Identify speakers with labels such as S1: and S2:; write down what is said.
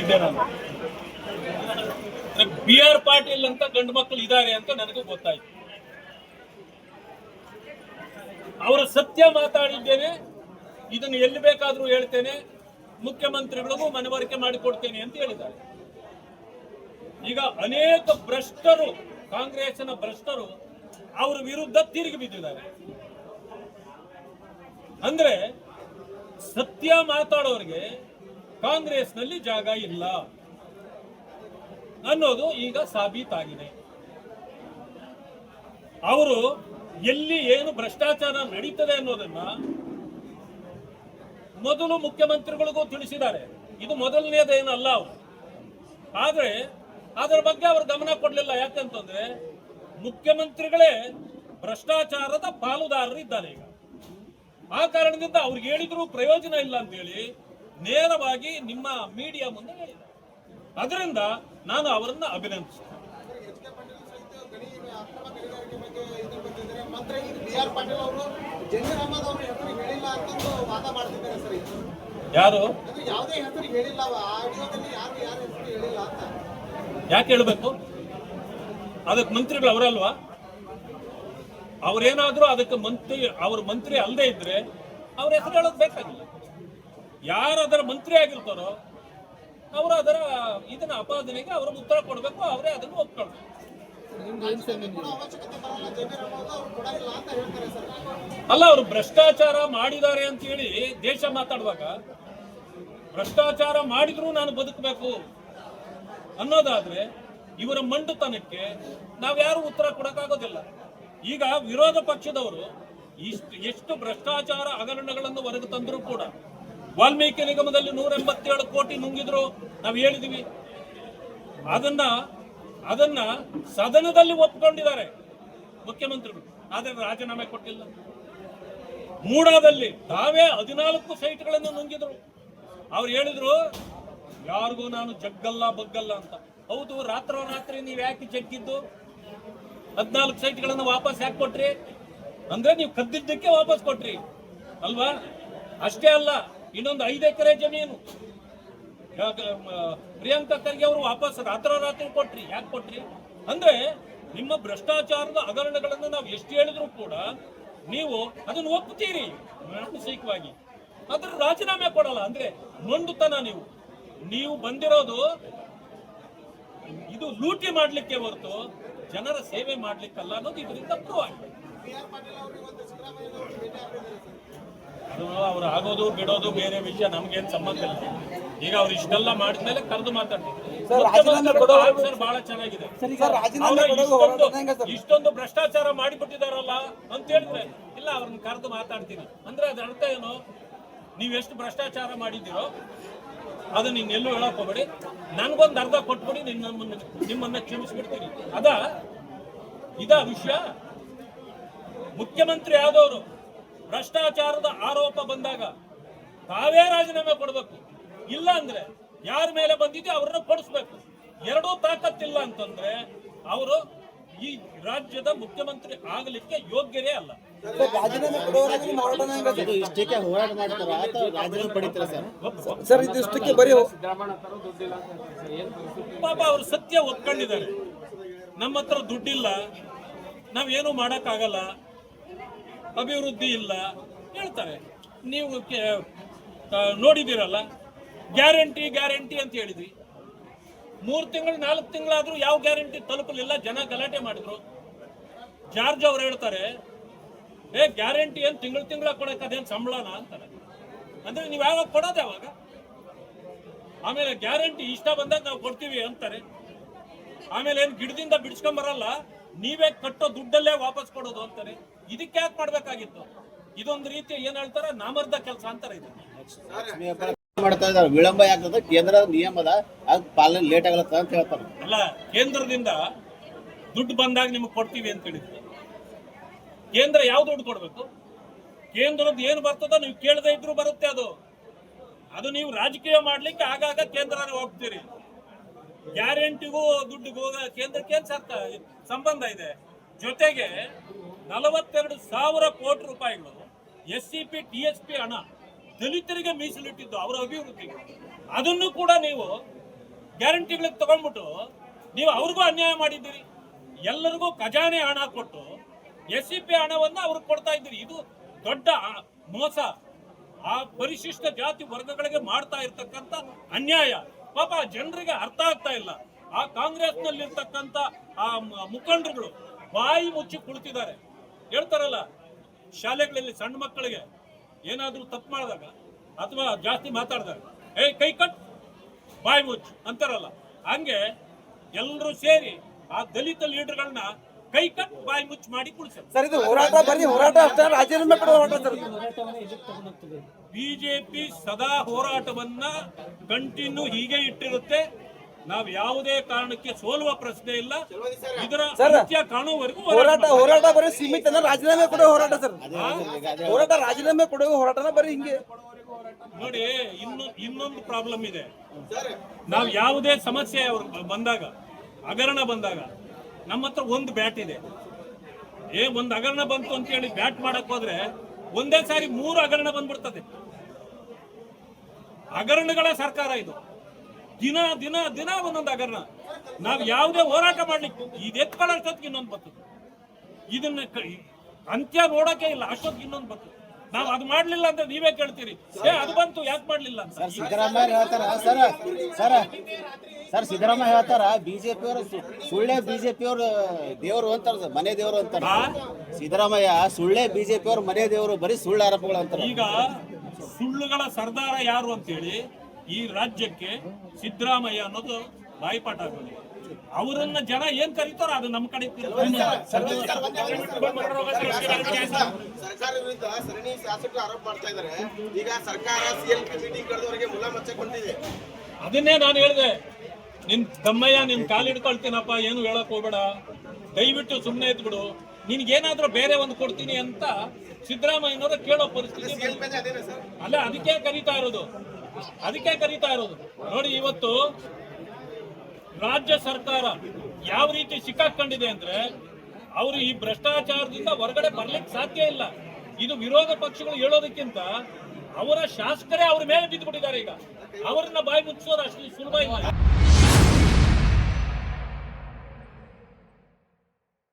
S1: ಇದ್ದೆ ನಾನು. B R Patil ಅಂತ ಗಂಡು ಮಕ್ಕಳು ಇದ್ದಾರೆ ಅಂತ ನನಗೂ ಗೊತ್ತಾಯ್ತು. ಅವರು ಸತ್ಯ ಮಾತಾಡಿದ್ದೇನೆ, ಇದನ್ನು ಎಲ್ಲಿ ಬೇಕಾದ್ರೂ ಹೇಳ್ತೇನೆ, ಮುಖ್ಯಮಂತ್ರಿಗಳಿಗೂ ಮನವರಿಕೆ ಮಾಡಿಕೊಡ್ತೇನೆ ಅಂತ ಹೇಳಿದ್ದಾರೆ. ಈಗ ಅನೇಕ ಭ್ರಷ್ಟರು ಕಾಂಗ್ರೆಸ್ನ ಭ್ರಷ್ಟರು ಅವರ ವಿರುದ್ಧ ತಿರುಗಿ ಬಿದ್ದಿದ್ದಾರೆ. ಅಂದ್ರೆ ಸತ್ಯ ಮಾತಾಡೋರಿಗೆ ಕಾಂಗ್ರೆಸ್ನಲ್ಲಿ ಜಾಗ ಇಲ್ಲ. ಅನ್ನೋದು ಈಗ ಸಾಬೀತಾಗಿದೆ. ಅವರು ಎಲ್ಲಿ ಏನು ಭ್ರಷ್ಟಾಚಾರ ನಡೀತದೆ ಅನ್ನೋದನ್ನ ಮೊದಲು ಮುಖ್ಯಮಂತ್ರಿಗಳಿಗೂ ತಿಳಿಸಿದ್ದಾರೆ. ಇದು ಮೊದಲನೇದೇನಲ್ಲ ಅವರು. ಆದ್ರೆ ಅದರ ಬಗ್ಗೆ ಅವರು ಗಮನ ಕೊಡಲಿಲ್ಲ. ಯಾಕಂತಂದ್ರೆ ಮುಖ್ಯಮಂತ್ರಿಗಳೇ ಭ್ರಷ್ಟಾಚಾರದ ಪಾಲುದಾರರು ಇದ್ದಾರೆ ಈಗ. ಆ ಕಾರಣದಿಂದ ಅವ್ರಿಗೆ ಹೇಳಿದ್ರು ಪ್ರಯೋಜನ ಇಲ್ಲ ಅಂತೇಳಿ ನೇರವಾಗಿ ನಿಮ್ಮ ಮೀಡಿಯಾ ಮುಂದೆ ಹೇಳಿದ್ದಾರೆ ಅದರಿಂದ ನಾನು ಅವರನ್ನ
S2: ಸರ್
S1: ಯಾರು? ಯಾಕೆ ಹೇಳ್ಬೇಕು? ಅದಕ್ಕೆ ಮಂತ್ರಿಗಳು ಅವರಲ್ವಾ ಅವ್ರೇನಾದ್ರೂ ಅದಕ್ಕೆ ಮಂತ್ರಿ, ಅವ್ರ ಮಂತ್ರಿ ಅಲ್ಲದೆ ಇದ್ರೆ ಅವ್ರ ಹೆಸರು ಹೇಳೋದು ಬೇಕಾಗಿಲ್ಲ. ಯಾರು ಅದರ ಮಂತ್ರಿ ಆಗಿರ್ತಾರೋ ಅವರು ಅದರ ಇದನ್ನ ಅಪಾದನೆಗೆ ಅವ್ರಿಗೆ ಉತ್ತರ ಕೊಡಬೇಕು ಅವರೇ ಅದನ್ನು ಒಪ್ಕೊಳ್ಬೇಕು. ಅಲ್ಲ ಅವರು ಭ್ರಷ್ಟಾಚಾರ ಮಾಡಿದ್ದಾರೆ ಅಂತ ಹೇಳಿ ದೇಶ ಮಾತಾಡುವಾಗ ಭ್ರಷ್ಟಾಚಾರ ಮಾಡಿದ್ರು ನಾನು ಬದುಕಬೇಕು ಅನ್ನೋದಾದ್ರೆ ಇವರ ಮಂಡುತನಕ್ಕೆ ನಾವ್ಯಾರು ಉತ್ತರ ಕೊಡಕ್ಕಾಗೋದಿಲ್ಲ. ಈಗ ವಿರೋಧ ಪಕ್ಷದವರು ಇಷ್ಟು ಎಷ್ಟು ಭ್ರಷ್ಟಾಚಾರ ಹಗರಣಗಳನ್ನು ಹೊರಗೆ ತಂದರೂ ಕೂಡ ವಾಲ್ಮೀಕಿ ನಿಗಮದಲ್ಲಿ ನೂರ ಎಂಬತ್ತೇಳು ಕೋಟಿ ನುಂಗಿದ್ರು ನಾವು ಹೇಳಿದೀವಿ. ಅದನ್ನ ಅದನ್ನ ಸದನದಲ್ಲಿ ಒಪ್ಕೊಂಡಿದ್ದಾರೆ ಮುಖ್ಯಮಂತ್ರಿಗಳು. ಆದರೆ ರಾಜೀನಾಮೆ ಕೊಟ್ಟಿಲ್ಲ. ಮೂಡಾದಲ್ಲಿ ತಾವೇ ಹದಿನಾಲ್ಕು ಸೈಟ್ಗಳನ್ನು ನುಂಗಿದ್ರು. ಅವ್ರು ಹೇಳಿದ್ರು, ಯಾರಿಗೂ ನಾನು ಜಗ್ಗಲ್ಲ, ಬಗ್ಗಲ್ಲ ಅಂತ. ಹೌದು ರಾತ್ರೋರಾತ್ರಿ ನೀವು ಯಾಕೆ ಜಗ್ಗಿದ್ದು? ಹದಿನಾಲ್ಕು ಸೈಟ್ಗಳನ್ನು ವಾಪಸ್ ಯಾಕೆ ಕೊಟ್ರಿ? ಅಂದ್ರೆ ನೀವು ಕದ್ದಿದ್ದಕ್ಕೆ ವಾಪಸ್ ಕೊಟ್ರಿ. ಅಲ್ವಾ? ಅಷ್ಟೇ ಅಲ್ಲ. ಇನ್ನೊಂದು ಐದು ಎಕರೆ ಜಮೀನು. ಪ್ರಿಯಾಂಕಾ ಖರ್ಗೆ ಅವರು ವಾಪಸ್ ರಾತ್ರೋರಾತ್ರಿ ಕೊಟ್ರಿ. ಯಾಕೆ ಕೊಟ್ರಿ? ಅಂದ್ರೆ ನಿಮ್ಮ ಭ್ರಷ್ಟಾಚಾರದ ಹಗರಣಗಳನ್ನು ನಾವು ಎಷ್ಟು ಹೇಳಿದ್ರು ಕೂಡ ನೀವು ಅದನ್ನು ಒಪ್ಪುತ್ತೀರಿ ಮಾನಸಿಕವಾಗಿ. ಅದ್ರ ರಾಜೀನಾಮೆ ಕೊಡಲ್ಲ. ಅಂದ್ರೆ ಮಂಡುತನ ನೀವು. ನೀವು ಬಂದಿರೋದು ಇದು ಲೂಟಿ ಮಾಡ್ಲಿಕ್ಕೆ ಹೊರತು ಜನರ ಸೇವೆ ಮಾಡ್ಲಿಕ್ಕಲ್ಲ ಅನ್ನೋದು ಇದರಿಂದ ಪ್ರೂವ್ ಆಗಿದೆ. ಅದು ಅವ್ರು ಆಗೋದು ಬಿಡೋದು ಬೇರೆ ವಿಷಯ ನಮ್ಗೇನ್ ಸಂಬಂಧ ಇಲ್ಲ. ಈಗ ಅವ್ರು ಇಷ್ಟೆಲ್ಲ ಮಾಡಿದ್ಮೇಲೆ ಕರೆದು ಮಾತಾಡ್ತಿದ್ರು ಸರ್ ಬಹಳ ಚೆನ್ನಾಗಿದೆ. ಇಷ್ಟೊಂದು ಇಷ್ಟೊಂದು ಭ್ರಷ್ಟಾಚಾರ ಮಾಡಿಬಿಟ್ಟಿದಾರಲ್ಲ ಅಂತ ಹೇಳಿದ್ರೆ ಇಲ್ಲ ಅವ್ರನ್ನ ಕರೆದು ಮಾತಾಡ್ತೀನಿ. ಅಂದ್ರೆ ಅದ್ರ ಅರ್ಥ ಏನು? ನೀವ್ ಎಷ್ಟು ಭ್ರಷ್ಟಾಚಾರ ಮಾಡಿದ್ದೀರೋ ಅದು ನೀನ್ ಎಲ್ಲೂ ಹೇಳಕ್ ಹೋಗ್ಬೇಡಿ. ನನ್ಗೊಂದು ಅರ್ಧ ಕೊಟ್ಬಿಡಿ ನಿನ್ನ ನಿಮ್ಮನ್ನ ಕ್ಷಮಿಸ್ಬಿಡ್ತೀನಿ. ಅದ ಇದ ವಿಷಯ. ಮುಖ್ಯಮಂತ್ರಿ ಆದವರು ಭ್ರಷ್ಟಾಚಾರದ ಆರೋಪ ಬಂದಾಗ ತಾವೇ ರಾಜೀನಾಮೆ ಕೊಡಬೇಕು. ಇಲ್ಲ ಅಂದ್ರೆ ಯಾರ ಮೇಲೆ ಬಂದಿದೆ ಅವ್ರನ್ನ ಕೊಡಿಸ್ಬೇಕು. ಎರಡೂ ತಾಕತ್ತಿಲ್ಲ ಅಂತಂದ್ರೆ ಅವರು ಈ ರಾಜ್ಯದ ಮುಖ್ಯಮಂತ್ರಿ ಆಗಲಿಕ್ಕೆ ಯೋಗ್ಯರೇ ಅಲ್ಲ.
S3: ಸರ್
S1: ಒಪ್ಪ-
S4: ಸರ್ ಇದಿಷ್ಟಕ್ಕೆ ಬರೀ
S1: ಪಾಪ ಅವರು ಸತ್ಯ ಒಪ್ಕೊಂಡಿದ್ದಾರೆ. ನಮ್ಮ ಹತ್ರ ದುಡ್ಡಿಲ್ಲ. ನಾವೇನು ಮಾಡೋಕ್ಕಾಗಲ್ಲ. ಅಭಿವೃದ್ಧಿ ಇಲ್ಲ. ಹೇಳ್ತಾರೆ. ನೀವು ನೋಡಿದ್ದೀರಲ್ಲ, ಗ್ಯಾರಂಟಿ ಗ್ಯಾರಂಟಿ ಅಂತ ಹೇಳಿದ್ವಿ. ಮೂರು ತಿಂಗಳು, ನಾಲ್ಕು ತಿಂಗಳಾದರೂ ಯಾವ ಗ್ಯಾರಂಟಿ ತಲುಪಲಿಲ್ಲ ಜನ ಗಲಾಟೆ ಮಾಡಿದ್ರು. ಜಾರ್ಜ್ ಅವ್ರು ಹೇಳ್ತಾರೆ, ಏ, ಗ್ಯಾರಂಟಿ ಏನು ತಿಂಗಳು ತಿಂಗಳ ಕೊಡೋಕೆ ಅದೇನು ಸಂಬಳನ? ಅಂತಾರೆ. ಅಂದ್ರೆ ನೀವು ಯಾವಾಗ ಕೊಡೋದು ಯಾವಾಗ? ಆಮೇಲೆ ಗ್ಯಾರಂಟಿ ಇಷ್ಟ ಬಂದಾಗ ನಾವು ಕೊಡ್ತೀವಿ ಅಂತಾರೆ. ಆಮೇಲೆ ಏನು ಗಿಡದಿಂದ ಬಿಡಿಸ್ಕೊಂಡ್ ಬರಲ್ಲ? ನೀವೇ ಕಟ್ಟೋ ದುಡ್ಡಲ್ಲೇ ವಾಪಸ್ ಕೊಡೋದು ಅಂತಾರೆ. ಇದಕ್ಕೆ ಯಾಕೆ ಮಾಡ್ಬೇಕಾಗಿತ್ತು? ಇದೊಂದು ರೀತಿ ಏನ್ ಹೇಳ್ತಾರ? ನಾಮರ್ದ ಕೆಲಸ ಅಂತಾರೆ ಇದು.
S3: ಮಾಡ್ತಾ ಇದ್ದಾರೆ. ವಿಳಂಬ ಯಾಕಂದ್ರೆ ಕೇಂದ್ರ ನಿಯಮದ ಅದು ಪಾಲನೆ ಲೇಟ್ ಆಗಲತ್ತ ಅಂತ ಹೇಳ್ತಾರೆ.
S1: ಅಲ್ಲ ಕೇಂದ್ರದಿಂದ ದುಡ್ಡು ಬಂದಾಗ ನಿಮಗೆ ಕೊಡ್ತೀವಿ ಅಂತ ಹೇಳಿದ್ರು. ಕೇಂದ್ರ ಯಾವ ದುಡ್ಡು ಕೊಡ್ಬೇಕು? ಕೇಂದ್ರದ ಏನು ಬರ್ತದೋ ನೀವು ಕೇಳದೇ ಇದ್ರು ಬರುತ್ತೆ ಅದು. ಅದು ನೀವು ರಾಜಕೀಯ ಮಾಡ್ಲಿಕ್ಕೆ ಆಗಾಗ ಕೇಂದ್ರ ಹೋಗ್ತೀರಿ. ಗ್ಯಾರಂಟಿಗೂ ದುಡ್ಡಿಗೂ ಕೇಂದ್ರಕ್ಕೆ ಸಂಬಂಧ ಇದೆ? ಜೊತೆಗೆ ನಲವತ್ತೆರಡು ಸಾವಿರ ಕೋಟಿ ರೂಪಾಯಿಗಳು S C P, T S P ಹಣ ದಲಿತರಿಗೆ ಮೀಸಲಿಟ್ಟಿದ್ದು ಅವರ ಅಭಿವೃದ್ಧಿಗೆ. ಅದನ್ನು ಕೂಡ ನೀವು ಗ್ಯಾರಂಟಿಗಳಿಗೆ ತಗೊಂಡ್ಬಿಟ್ಟು ನೀವು ಅವ್ರಿಗೂ ಅನ್ಯಾಯ ಮಾಡಿದ್ದೀರಿ. ಎಲ್ಲರಿಗೂ ಖಜಾನೆ ಹಣ ಕೊಟ್ಟು ಎಸ್ ಸಿ ಪಿ ಹಣವನ್ನು ಅವ್ರಿಗೆ ಕೊಡ್ತಾ ಇದ್ದೀರಿ. ಇದು ದೊಡ್ಡ ಮೋಸ. ಆ ಪರಿಶಿಷ್ಟ ಜಾತಿ ವರ್ಗಗಳಿಗೆ ಮಾಡ್ತಾ ಇರ್ತಕ್ಕಂಥ ಅನ್ಯಾಯ. ಪಾಪ ಜನರಿಗೆ ಅರ್ಥ ಆಗ್ತಾ ಇಲ್ಲ. ಆ ಕಾಂಗ್ರೆಸ್ ಕಾಂಗ್ರೆಸ್ನಲ್ಲಿರ್ತಕ್ಕಂಥ ಆ ಮ- ಮುಖಂಡರುಗಳು ಬಾಯಿ ಮುಚ್ಚಿ ಕುಳಿತಿದ್ದಾರೆ. ಹೇಳ್ತಾರಲ್ಲ, ಶಾಲೆಗಳಲ್ಲಿ ಸಣ್ಣ ಮಕ್ಕಳಿಗೆ ಏನಾದ್ರೂ ತಪ್ಪು ಮಾಡಿದಾಗ ಅಥವಾ ಜಾಸ್ತಿ ಮಾತಾಡಿದಾಗ ಏ ಕೈ ಕಟ್, ಬಾಯಿ ಮುಚ್ಚು ಅಂತಾರಲ್ಲ. ಹಂಗೆ ಎಲ್ಲರೂ ಸೇರಿ ಆ ದಲಿತ ಲೀಡರ್ಗಳನ್ನ ಕೈ ಕಟ್ ಬಾಯಿ ಮುಚ್ಚಿ ಮಾಡಿ
S4: ಸರ್ ಇದು ಹೋರಾಟ ಬರೀ ಹೋರಾಟ ಅಷ್ಟೇ ರಾಜೀನಾಮೆ ಕೊಡೋ ಹೋರಾಟ ಸರ್
S1: ಬಿಜೆಪಿ ಸದಾ ಹೋರಾಟವನ್ನ ಕಂಟಿನ್ಯೂ ಹೀಗೆ ಇಟ್ಟಿರುತ್ತೆ. ನಾವು ಯಾವುದೇ ಕಾರಣಕ್ಕೆ ಸೋಲುವ ಪ್ರಶ್ನೆ ಇಲ್ಲ. ಇದರ ಸತ್ಯ ಕಾಣುವವರೆಗೂ
S4: ಹೋರಾಟ
S1: ಹೋರಾಟ
S4: ಬರೀ ಸೀಮಿತ ರಾಜೀನಾಮೆ ಕೊಡೋ ಹೋರಾಟ ಸರ್. ಹೋರಾಟ ರಾಜೀನಾಮೆ ಕೊಡೋ ಹೋರಾಟ ಬರೀ ಹಿಂಗೆ.
S1: ನೋಡಿ ಇನ್ನು ಇನ್ನೊಂದು ಪ್ರಾಬ್ಲಮ್ ಇದೆ. ನಾವು ಯಾವುದೇ ಸಮಸ್ಯೆ ಅವ್ರು ಬಂದಾಗ ಹಗರಣ ಬಂದಾಗ ನಮ್ಮ ಹತ್ರ ಒಂದು ಬ್ಯಾಟ್ ಇದೆ. ಏ, ಒಂದು ಹಗರಣ ಬಂತು ಅಂತ ಹೇಳಿ ಬ್ಯಾಟ್ ಮಾಡಕ್ ಹೋದ್ರೆ ಒಂದೇ ಸಾರಿ ಮೂರು ಹಗರಣ ಬಂದ್ಬಿಡ್ತದೆ. ಹಗರಣಗಳ ಸರ್ಕಾರ ಇದು. ದಿನ ದಿನ ದಿನ ಒಂದೊಂದು ಹಗರಣ. ನಾವು ಯಾವುದೇ ಹೋರಾಟ ಮಾಡ್ಲಿಕ್ಕೆ ಇದು ಎತ್ಕೊಳ್ಳೋಷ್ಟೊತ್ತಿಗೆ ಇನ್ನೊಂದು ಬರ್ತದೆ ಇದನ್ನ ಅಂತ್ಯ ನೋಡಕ್ಕೆ ಇಲ್ಲ, ಅಷ್ಟೊತ್ತಿಗೆ ಇನ್ನೊಂದು ಬರ್ತದೆ ನಾವು ಅದು ಮಾಡ್ಲಿಲ್ಲ ಅಂತ ನೀವೇ ಕೇಳ್ತೀರಿ ಏ ಅದು ಬಂತು ಯಾಕೆ ಮಾಡ್ಲಿಲ್ಲ ಅಂತ
S3: ಸರ್ ಸಿದ್ದರಾಮಯ್ಯ ಹೇಳ್ತಾರ ಸರ್ ಸರ್ ಸರ್ ಸಿದ್ದರಾಮಯ್ಯ ಹೇಳ್ತಾರ ಬಿಜೆಪಿ ಅವರು ಸುಳ್ಳೆ ಬಿಜೆಪಿ ಅವರು ದೇವರು ಅಂತಾರ ಮನೆ ದೇವರು ಅಂತಾರ? ಸಿದ್ದರಾಮಯ್ಯ ಸುಳ್ಳೆ ಬಿಜೆಪಿ ಅವರು ಮನೆ ದೇವರು ಬರೀ ಸುಳ್ಳು ಆರೋಪಗಳು ಅಂತಾರೆ
S1: ಈಗ ಸುಳ್ಳುಗಳ ಸರ್ದಾರ ಯಾರು ಅಂತೇಳಿ ಈ ರಾಜ್ಯಕ್ಕೆ ಸಿದ್ದರಾಮಯ್ಯ ಅನ್ನೋದು ಬಾಯಿಪಾಠ ಆಗೋದು ಅವರನ್ನ ಜನ ಏನ್ ಕರೀತಾರೋ ಅದು ನಮ್ಮ ಕಡೆ
S2: ಸರ್ಕಾರ ವಿರುದ್ಧ ಸರಣಿ ಶಾಸಕರು ಆರೋಪ ಮಾಡ್ತಾ ಇದ್ದಾರೆ. ಈಗ ಸರ್ಕಾರ ಸಿಎಲ್ ಮೀಟಿಂಗ್ ಕರೆದವರಿಗೆ ಮುಲಾಮಚ್ಚೆ ಕೊಂಡಿದೆ
S1: ಅದನ್ನೇ ನಾನು ಹೇಳಿದೆ. ನಿನ್ ತಮ್ಮಯ್ಯ ನಿನ್ ಕಾಲು ಹಿಡ್ಕೊಳ್ತೀನಪ್ಪ ಏನು ಹೇಳಕ್ ಹೋಗ್ಬೇಡ. ದಯವಿಟ್ಟು ಸುಮ್ಮನೆ ಇದ್ಬಿಡು. ನಿನ್ಗೇನಾದ್ರೂ ಬೇರೆ ಒಂದು ಕೊಡ್ತೀನಿ ಅಂತ ಸಿದ್ದರಾಮಯ್ಯನವರು ಕೇಳೋ ಪರಿಸ್ಥಿತಿ
S2: ಮೇಲೆ
S1: ಅಲ್ಲ ಅದಕ್ಕೆ ಕರೀತಾ ಇರೋದು. ಅದಕ್ಕೆ ಕರೀತಾ ಇರೋದು. ನೋಡಿ ಇವತ್ತು ರಾಜ್ಯ ಸರ್ಕಾರ ಯಾವ ರೀತಿ ಸಿಕ್ಕಾಕೊಂಡಿದೆ ಅಂದ್ರೆ ಅವರು ಈ ಭ್ರಷ್ಟಾಚಾರದಿಂದ ಹೊರಗಡೆ ಬರ್ಲಿಕ್ಕೆ ಸಾಧ್ಯ ಇಲ್ಲ. ಇದು ವಿರೋಧ ಪಕ್ಷಗಳು ಹೇಳೋದಕ್ಕಿಂತ ಅವರ ಶಾಸಕರೇ ಅವರ ಮೇಲೆ ಬಿದ್ದುಬಿಟ್ಟಿದ್ದಾರೆ ಈಗ. ಅವರನ್ನ ಬಾಯಿ ಮುಚ್ಚೋದು ಅಷ್ಟು ಸುಲಭ ಇಲ್ಲ.